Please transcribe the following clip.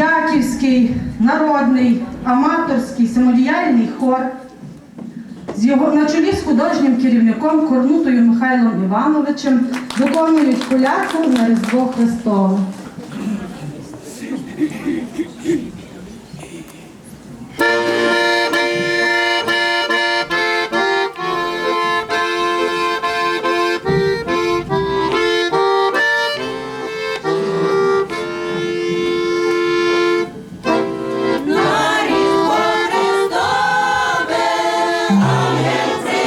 Яківський народний аматорський самодіяльний хор з його на чолі з художнім керівником Корнутою Михайлом Івановичем виконують колядку на Різдво Христове. Amen.